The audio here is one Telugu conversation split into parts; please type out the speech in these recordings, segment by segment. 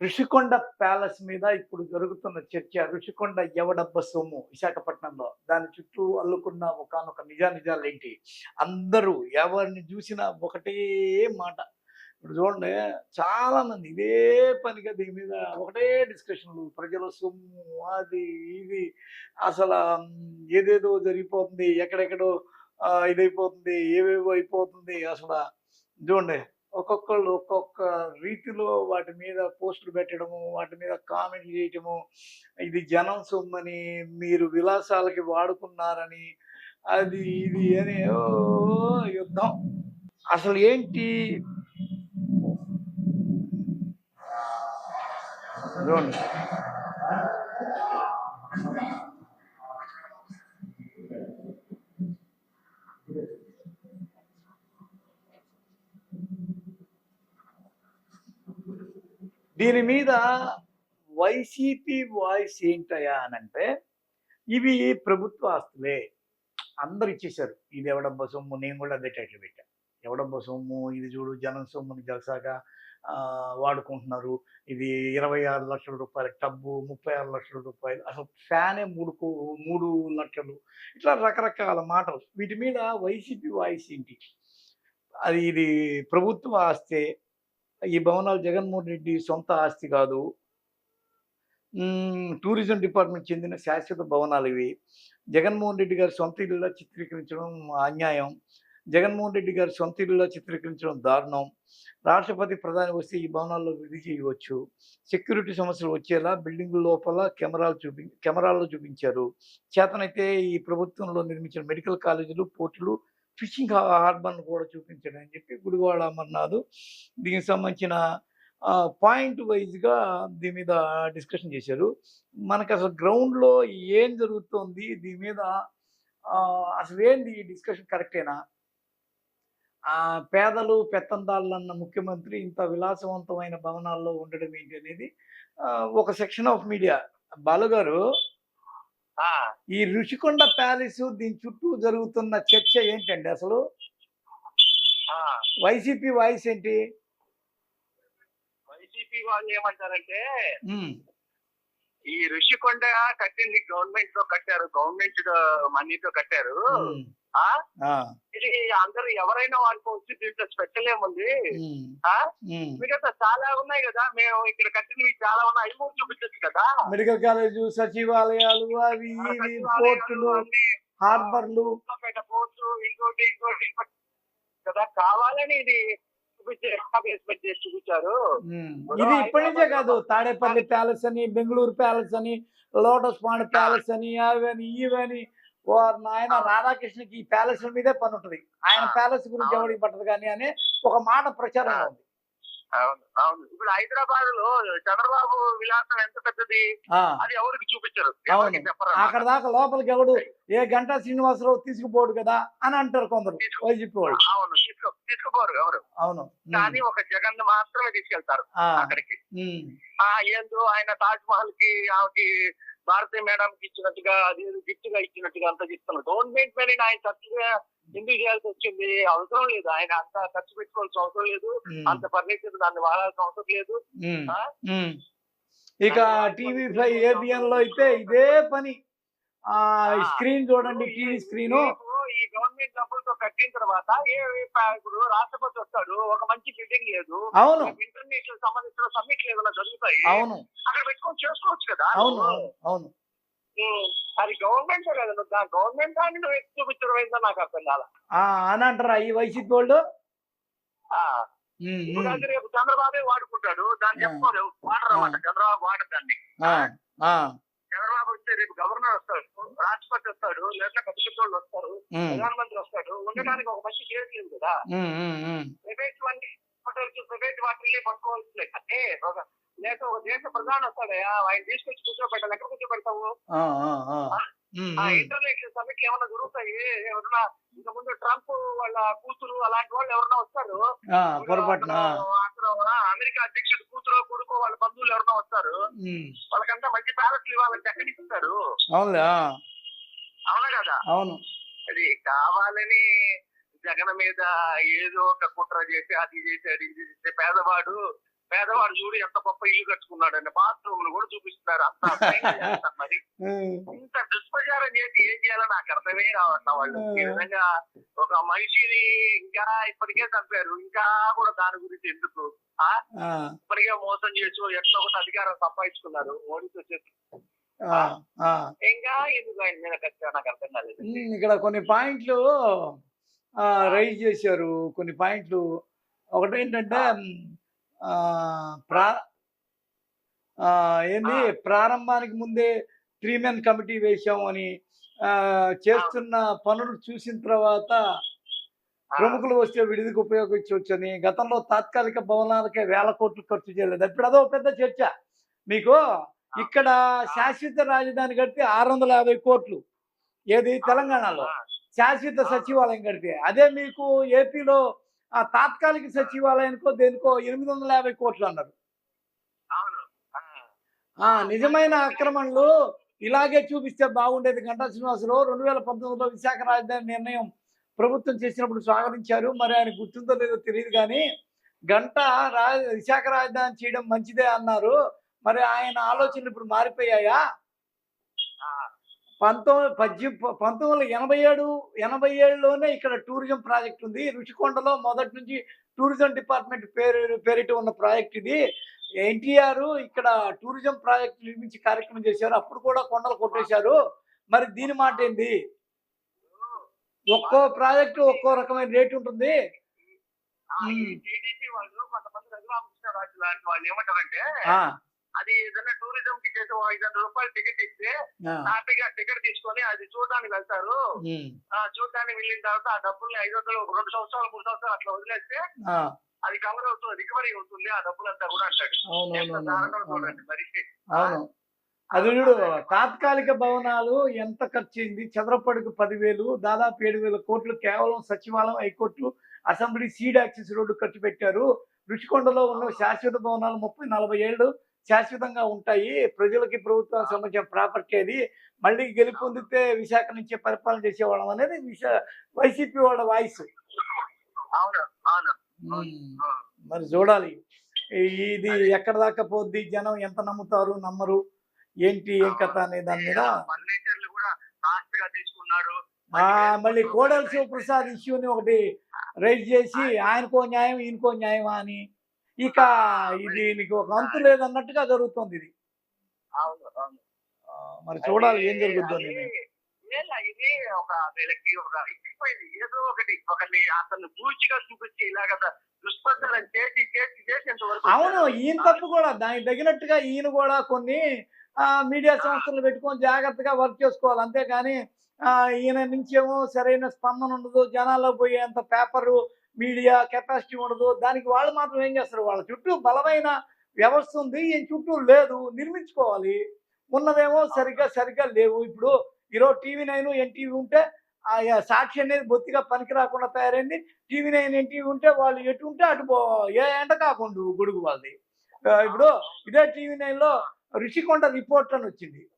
ఋషికొండ ప్యాలెస్ మీద ఇప్పుడు జరుగుతున్న చర్చ ఋషికొండ ఎవడబ్బ సొమ్ము విశాఖపట్నంలో. దాని చుట్టూ అల్లుకున్న ఒకనొక నిజానిజాలు ఏంటి? అందరూ ఎవరిని చూసినా ఒకటే మాట. ఇప్పుడు చూడండి చాలా మంది ఇదే పనిగా దీని మీద ఒకటే డిస్కషన్లు. ప్రజల సొమ్ము అది ఇది. అసలు ఏదేదో జరిగిపోతుంది ఎక్కడెక్కడో ఇదైపోతుంది ఏవేవో అయిపోతుంది అసలు. చూడండి ఒక్కొక్కళ్ళు ఒక్కొక్క రీతిలో వాటి మీద పోస్టులు పెట్టడము వాటి మీద కామెంట్లు చేయటము ఇది జనం సొమ్మని మీరు విలాసాలకి వాడుకున్నారని అది ఇది అని యుద్ధం. అసలు ఏంటి? చూడండి. దీని మీద వైసీపీ వాయిస్ ఏంటయా అని అంటే ఇవి ప్రభుత్వ ఆస్తులే. అందరు ఇచ్చేశారు. ఇది ఎవడబ్బ సొమ్ము? నేను కూడా అదే టైటిల్ పెట్టా. ఎవడబ్బ సొమ్ము? ఇది చూడు జనం సొమ్ముని జలసాగా వాడుకుంటున్నారు. ఇది ఇరవై ఆరు లక్షల రూపాయలు టబ్బు ముప్పై ఆరు లక్షల రూపాయలు. అసలు ఫ్యానే మూడు మూడు లక్షలు. ఇట్లా రకరకాల మాటలు. వీటి మీద వైసీపీ వాయిస్ ఏంటి? అది ఇది ప్రభుత్వ ఆస్తే ఈ భవనాలు జగన్మోహన్ రెడ్డి సొంత ఆస్తి కాదు. టూరిజం డిపార్ట్మెంట్ చెందిన శాశ్వత భవనాలు ఇవి. జగన్మోహన్ రెడ్డి గారి సొంత ఇల్లులా చిత్రీకరించడం అన్యాయం. జగన్మోహన్ రెడ్డి గారి సొంత ఇల్లులా చిత్రీకరించడం దారుణం. రాష్ట్రపతి ప్రధాని వస్తే ఈ భవనాల్లో విధి చేయవచ్చు. సెక్యూరిటీ సమస్యలు వచ్చేలా బిల్డింగ్ లోపల కెమెరాలు చూపి కెమెరాల్లో చూపించారు. చేతనైతే ఈ ప్రభుత్వంలో నిర్మించిన మెడికల్ కాలేజీలు పోర్టులు ఫిషింగ్ హార్బర్ను కూడా చూపించడం అని చెప్పి గుడివాడ అమర్నాథ్ దీనికి సంబంధించిన పాయింట్ వైజ్గా దీని మీద డిస్కషన్ చేశారు. మనకు అసలు గ్రౌండ్లో ఏం జరుగుతోంది? దీని మీద అసలు ఏంది ఈ డిస్కషన్ కరెక్టేనా? పేదలు పెత్తందాళ్ళన్న ముఖ్యమంత్రి ఇంత విలాసవంతమైన భవనాల్లో ఉండడం ఏంటి అనేది ఒక సెక్షన్ ఆఫ్ మీడియా. బాలుగారు ఈ ఋషికొండ ప్యాలెస్ దీని చుట్టూ జరుగుతున్న చర్చ ఏంటండి అసలు? ఆ. వైసీపీ వాయిస్ ఏంటి? వైసీపీ వాళ్ళు ఏమంటారంటే ఈ ఋషికొండ కట్టింది గవర్నమెంట్తో కట్టారు గవర్నమెంట్ మనీతో కట్టారు. ఇది అందరూ ఎవరైనా వాడుకోవచ్చు దీంట్లో స్పెషల్ ఏముంది. మిగతా చాలా ఉన్నాయి కదా. మేము ఇక్కడ కట్టినవి చాలా ఉన్నాయి. అవి చూపించచ్చు కదా. మెడికల్ కాలేజు సచివాలయాలు అవి పోర్టులు హార్బర్లు. ఇంకోటి ఇంకోటి. కదా కావాలని ఇది చూపించారు. ఇది ఇప్పటి నుంచే కాదు. తాడేపల్లి ప్యాలెస్ అని బెంగళూరు ప్యాలెస్ అని లోటస్ పాండ్ ప్యాలెస్ అని అవని ఇవని వారు నాయన రాధాకృష్ణకి ఈ ప్యాలెస్ మీదే పని ఉంటుంది. ఆయన ప్యాలెస్ గురించి ఎవరికి పట్టదు కానీ అని ఒక మాట ప్రచారంగా ఉంది. అవును అవును. ఇప్పుడు హైదరాబాద్లో చంద్రబాబు విలాసం ఎంత పెద్దది? అది ఎవరికి చూపించరు? అక్కడ దాకా లోపలికి ఎవడు? ఏ గంటా శ్రీనివాసరావు తీసుకుపోడు కదా అని అంటారు కొందరు వైసీపీ వాళ్ళు. అవును తీసుకో తీసుకుపోరు ఎవరు. అవును. కానీ ఒక జగన్ మాత్రమే తీసుకెళ్తారు అక్కడికి. ఏందో ఆయన తాజ్ మహల్కి ఆమెకి భారతీయ మేడం కి ఇచ్చినట్టుగా అది గిఫ్ట్గా ఇచ్చినట్టుగా అంత ఇస్తున్నారు గవర్నమెంట్ మీద ఆయన ఖర్చుగా ఎందుకు చేయాల్సి వచ్చింది? అవసరం లేదు. ఆయన అంత ఖర్చు పెట్టుకోవాల్సిన అవసరం లేదు. అంత ఫర్నిచర్ దాన్ని వాడాల్సిన అవసరం లేదు. ఇక టీవీ ఫైవ్ ఏబిఎన్లో అయితే ఇదే పని. స్క్రీన్ చూడండి టీవీ స్క్రీన్. ఈ గవర్నమెంట్ డబ్బులతో కట్టిన తర్వాత ఇప్పుడు రాష్ట్రపతి వస్తాడు ఒక మంచి బిల్డింగ్ లేదు అవును. ఇంటర్నేషనల్ సంబంధించిన సమ్మిట్ ఏదైనా జరుగుతాయి అవును. అక్కడ పెట్టుకొని చేసుకోవచ్చు కదా? అవును అవును అది గవర్నమెంట్ కదా నువ్వు గవర్నమెంట్ దాన్ని నువ్వు ఎత్తి చూపించడం నాకు అర్థం కాల. అని అంటారా ఈ వైసీపీ వాళ్ళు? రేపు చంద్రబాబే వాడుకుంటాడు దాన్ని ఆ. చెప్పుకోరు వాడరు అన్నమాట చంద్రబాబు వాడరు దాన్ని ఆ, ఆ, చంద్రబాబు వస్తే రేపు గవర్నర్ వస్తాడు. రాష్ట్రపతి వస్తాడు లేదా వాళ్ళు వస్తారు ప్రధానమంత్రి వస్తాడు. ఉండడానికి ఒక మంచి కేసు లేదు కదా. ప్రైవేట్ హోటల్స్ ప్రైవేట్ వాటిని పట్టుకోవాల్సిందే. అంటే ఒక లేక ఒక దేశ ప్రధాని వస్తాడయా ఆయన తీసుకొచ్చి కూర్చోబెట్టాలి. ఎక్కడ కూర్చోబెడతావు? ఆ, ఇంటర్నేషనల్ సమ్మిట్ ఏమైనా జరుగుతాయి? ఎవరన్నా ఇంత ముందు ట్రంప్ వాళ్ళ కూతురు అలాంటి వాళ్ళు ఎవరన్నా వస్తారు? పొరపాటున. అమెరికా అధ్యక్షుడు కూతురు కొడుకు వాళ్ళ బంధువులు ఎవరన్నా వస్తారు. వాళ్ళకంతా మంచి ప్యాలెస్లు ఇవ్వాలంటే ఎక్కడికి ఇస్తారు అవునా కదా? అవును. అది కావాలని జగన్ మీద ఏదో ఒక కుట్ర చేసి అది చేసి అది చేసి పేదవాడు పేదవాడు చూడు ఎంత గొప్ప ఇల్లు కట్టుకున్నాడండి బాత్రూమ్ కూడా చూపిస్తున్నారు. అంత మరి? ఇంత దుష్ప్రచారం చేసి ఏం చేయాలో నాకు అర్థమే కావట్లా వాళ్ళు. ఈ విధంగా ఒక మనిషిని ఇంకా ఇప్పటికే చంపారు. ఇంకా కూడా దాని గురించి ఎందుకు? ఇప్పటికే మోసం చేసి ఎట్లా ఒకటి అధికారం సంపాదించుకున్నారు మోడీతో చేసి ఆ, ఆ. ఇంకా ఎందుకు ఆయన మీద నాకు అర్థం కాలేదు. ఇక్కడ కొన్ని పాయింట్లు రైజ్ చేశారు. కొన్ని పాయింట్లు. ఒకటి ఏంటంటే ఉమ్, ఆ, ప్రా ఏంది. ప్రారంభానికి ముందే త్రీ మెన్ కమిటీ వేశాం అని చేస్తున్న పనులు చూసిన తర్వాత ప్రముఖులు వస్తే విడిదికి ఉపయోగించవచ్చని గతంలో తాత్కాలిక భవనాలకే వేల కోట్లు ఖర్చు చేయలేదు. ఇప్పుడు అదో పెద్ద చర్చ. మీకు ఇక్కడ శాశ్వత రాజధాని కడితే ఆరు వందల యాభై కోట్లు. ఏది? తెలంగాణలో. శాశ్వత సచివాలయం కడితే అదే మీకు ఏపీలో ఆ తాత్కాలిక సచివాలయానికో దేనికో ఎనిమిది వందల యాభై కోట్లు అన్నారు. నిజమైన ఆక్రమణలు ఇలాగే చూపిస్తే బాగుండేది. గంటా శ్రీనివాసరావు రెండు వేల పంతొమ్మిదిలో విశాఖ రాజధాని నిర్ణయం ప్రభుత్వం చేసినప్పుడు స్వాగతించారు. మరి ఆయన గుర్తుందో లేదో తెలియదు కానీ గంట రా విశాఖ రాజధాని చేయడం మంచిదే అన్నారు. మరి ఆయన ఆలోచనలు ఇప్పుడు మారిపోయాయా. పంతొమ్మిది పద్దెనిమిది పంతొమ్మిది వందల ఎనభై ఏడు ఎనభై ఏడులోనే ఇక్కడ టూరిజం ప్రాజెక్ట్ ఉంది. రుషికొండలో మొదటి నుంచి టూరిజం డిపార్ట్మెంట్ పేరు పేరిట ఉన్న ప్రాజెక్ట్ ఇది. ఎన్టీఆర్ ఇక్కడ టూరిజం ప్రాజెక్ట్ నిర్మించి కార్యక్రమం చేశారు. అప్పుడు కూడా కొండలు కొట్టేశారు. మరి దీని మాట ఏంది? ఒక్కో ప్రాజెక్టు ఒక్కో రకమైన రేట్ ఉంటుంది. టీడీపీ వాళ్ళు కొంతమంది రఘురామకృష్ణరాజు లాంటి వాళ్ళు ఏమంటారంటే ఆ, అది ఏదైనా టూరిజం కి చేసి ఐదు వందల రూపాయలు టికెట్ ఇస్తే హ్యాపీగా టికెట్ తీసుకొని అది చూడడానికి వెళ్తారు. చూడడానికి వెళ్ళిన తర్వాత ఆ డబ్బుల్ని ఐదు వందలు రెండు సంవత్సరాలు మూడు సంవత్సరాలు అట్లా వదిలేస్తే అది కవర్ అవుతుంది రికవరీ అవుతుంది ఆ డబ్బులంతా కూడా అంటాడు చూడండి మరి. అది చూడు తాత్కాలిక భవనాలు ఎంత ఖర్చు అయింది చదరపడికి పదివేలు దాదాపు ఏడు వేల కోట్లు కేవలం సచివాలయం high court assembly seed axis road ఖర్చు పెట్టారు. రుషికొండలో ఉన్న శాశ్వత భవనాలు ముప్పై నలభై ఏళ్ళు శాశ్వతంగా ఉంటాయి. ప్రజలకి ప్రభుత్వం సంబంధించిన ప్రాపర్టీ అది. మళ్ళీ గెలుపొందితే విశాఖ నుంచే పరిపాలన చేసేవాళ్ళం అనేది విశా వైసీపీ వాళ్ళ వాయిస్. అవును అవును. ఆ. మరి చూడాలి. ఇది ఎక్కడ దాకా పోద్ది? జనం ఎంత నమ్ముతారు నమ్మరు? ఏంటి ఏం కథ అనే దాని మీద మళ్ళీ కోడెల శివప్రసాద్ ఇష్యూని ఒకటి రైజ్ చేసి ఆయనకో న్యాయం ఈయనకో న్యాయమా అని ఇక ఇది నీకు ఒక అంతు లేదన్నట్టుగా జరుగుతుంది ఇది. మరి చూడాలి ఏం ఏలా ఇది. ఒక వీళ్ళకి ఒక ఇచ్చిపోయింది. ఏదో ఒకటి ఒకటి అతను పూర్తిగా చూపించి ఇలాగ చేసి చేసి అవును ఈయన తప్పు కూడా దానికి తగినట్టుగా ఈయన కూడా కొన్ని మీడియా సంస్థలు పెట్టుకొని జాగ్రత్తగా వర్క్ చేసుకోవాలి. అంతేగాని ఆ, ఈయన నుంచేమో సరైన స్పందన ఉండదు. జనాల్లో పోయేంత పేపరు మీడియా కెపాసిటీ ఉండదు. దానికి వాళ్ళు మాత్రం ఏం చేస్తారు? వాళ్ళ చుట్టూ బలమైన వ్యవస్థ ఉంది. ఈయన చుట్టూ లేదు. నిర్మించుకోవాలి. ఉన్నవేమో సరిగ్గా సరిగ్గా లేవు. ఇప్పుడు ఈరోజు టీవీ నైన్ ఎన్టీవీ ఉంటే సాక్షి అనేది బొత్తిగా పనికి రాకుండా తయారైంది. టీవీ నైన్ ఎన్టీవీ ఉంటే వాళ్ళు ఎటు ఉంటే అటు ఏ ఎండ కాకుండా గొడుగు వాళ్ళది. ఇప్పుడు ఇదే టీవీ నైన్లో రిషికొండ రిపోర్ట్ అని వచ్చింది.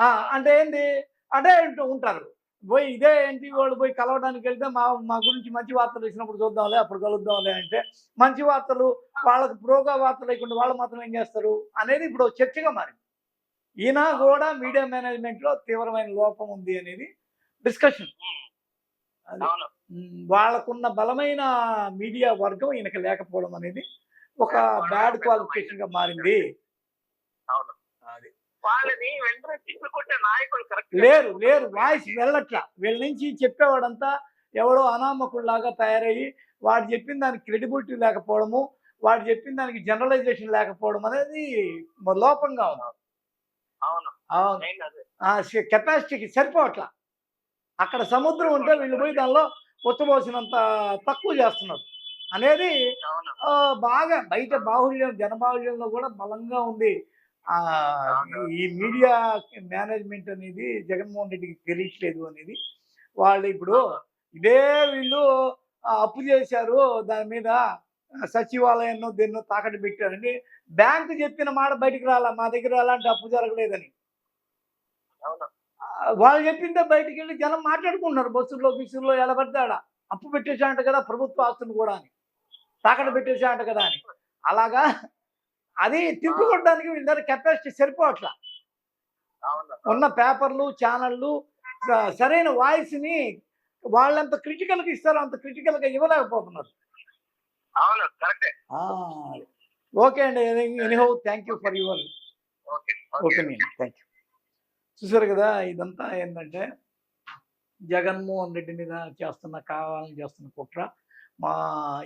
అంటే ఏంది? అంటే ఉంటూ- ఉంటారు. పోయి ఇదే ఎన్టీవీ వాళ్ళు పోయి కలవడానికి వెళ్తే మా మా గురించి మంచి వార్తలు ఇచ్చినప్పుడు చూద్దాంలే అప్పుడు కలుద్దాంలే అంటే మంచి వార్తలు వాళ్ళకి ప్రోగా వార్తలు లేకుండా వాళ్ళు మాత్రం ఏం చేస్తారు అనేది ఇప్పుడు చర్చగా మారింది. ఈయన కూడా మీడియా మేనేజ్మెంట్లో తీవ్రమైన లోపం ఉంది అనేది డిస్కషన్. వాళ్ళకున్న బలమైన మీడియా వర్గం ఈయనకి లేకపోవడం అనేది ఒక బ్యాడ్ క్వాలిఫికేషన్గా మారింది. వాళ్ళని వెంటనే నాయకులు కరెక్ట్ లేరు లేరు వాయిస్ వెళ్ళట్లా. వీళ్ళ నుంచి చెప్పేవాడంతా ఎవడో అనామకుల్లాగా తయారయ్యి వాడు చెప్పిన దానికి క్రెడిబిలిటీ లేకపోవడము వాడు చెప్పిన దానికి జనరలైజేషన్ లేకపోవడం అనేది లోపంగా ఉంది. అవును. అవును. కెపాసిటీకి సరిపోవట్లా. అక్కడ సముద్రం ఉంటే వీళ్ళు పోయి దానిలో ఉచ్చబోసినంత తక్కువ చేస్తున్నారు. అనేది బాగా బయట బాహుళ్యం జనబాహుళ్యంలో కూడా బలంగా ఉంది. ఈ మీడియా మేనేజ్మెంట్ అనేది జగన్మోహన్ రెడ్డికి తెలియట్లేదు అనేది వాళ్ళు ఇప్పుడు ఇదే వీళ్ళు అప్పు చేశారు దాని మీద సచివాలయాన్ని దీన్ని తాకట్టు పెట్టారండి. బ్యాంకు చెప్పిన మాట బయటికి రాలా మా దగ్గర అలాంటి అప్పు జరగలేదని. వాళ్ళు చెప్పిందే బయటికి వెళ్ళి జనం మాట్లాడుకుంటున్నారు బస్సుల్లో బిస్సుల్లో ఎలా పడితే ఆడ. అప్పు పెట్టేశాంట కదా ప్రభుత్వ ఆస్తులు కూడా అని. తాకట్టు పెట్టేసాట కదా అని. అలాగా అది తిప్పుకోవడానికి వీళ్ళ కెపాసిటీ సరిపోవట్లా. ఉన్న పేపర్లు ఛానళ్ళు సరైన వాయిస్ని వాళ్ళంత క్రిటికల్గా ఇస్తారో అంత క్రిటికల్గా ఇవ్వలేకపోతున్నారు. ఓకే అండి. Anyhow thank you for your okay okay. Opinion. Thank you. చూసారు కదా ఇదంతా ఏంటంటే జగన్మోహన్ రెడ్డి మీద చేస్తున్న కావాలని చేస్తున్న కుట్ర. మా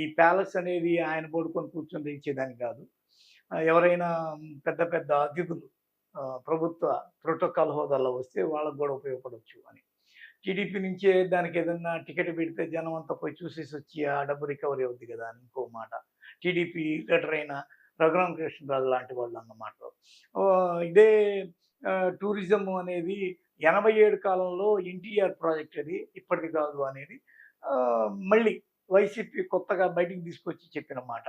ఈ ప్యాలెస్ అనేది ఆయన పడుకొని కూర్చొని ఇచ్చేదాని కాదు. ఎవరైనా పెద్ద పెద్ద అతిథులు ప్రభుత్వ ప్రోటోకాల్ హోదాలో వస్తే వాళ్ళకు కూడా ఉపయోగపడవచ్చు అని. టీడీపీ నుంచే దానికి ఏదన్నా టికెట్ పెడితే జనం అంతా పోయి చూసేసి వచ్చి ఆ డబ్బు రికవరీ అవుద్ది కదా అని ఇంకో మాట. టీడీపీ లీడర్ అయిన రఘురామ కృష్ణరాజు లాంటి వాళ్ళు అన్నమాట. ఇదే టూరిజం అనేది ఎనభై ఏడు కాలంలో ఎన్టీఆర్ ప్రాజెక్ట్ అది ఇప్పటిది కాదు అనేది మళ్ళీ వైసీపీ కొత్తగా బయటికి తీసుకొచ్చి చెప్పిన మాట.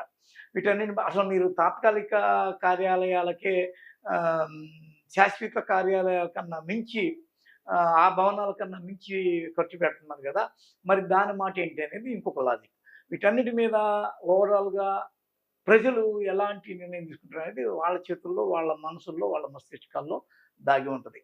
వీటన్నిటి అసలు మీరు తాత్కాలిక కార్యాలయాలకే శాశ్వత కార్యాలయాల కన్నా మించి ఆ, ఆ భవనాల కన్నా మించి ఖర్చు పెడుతున్నారు కదా. మరి దాని మాట ఏంటి అనేది ఇంకొక లాజిక్ వీటన్నిటి మీద ఓవరాల్గా ప్రజలు ఎలాంటి నిర్ణయం తీసుకుంటారు అనేది వాళ్ళ చేతుల్లో వాళ్ళ మనసుల్లో వాళ్ళ మస్తిష్కాల్లో దాగి ఉంటుంది.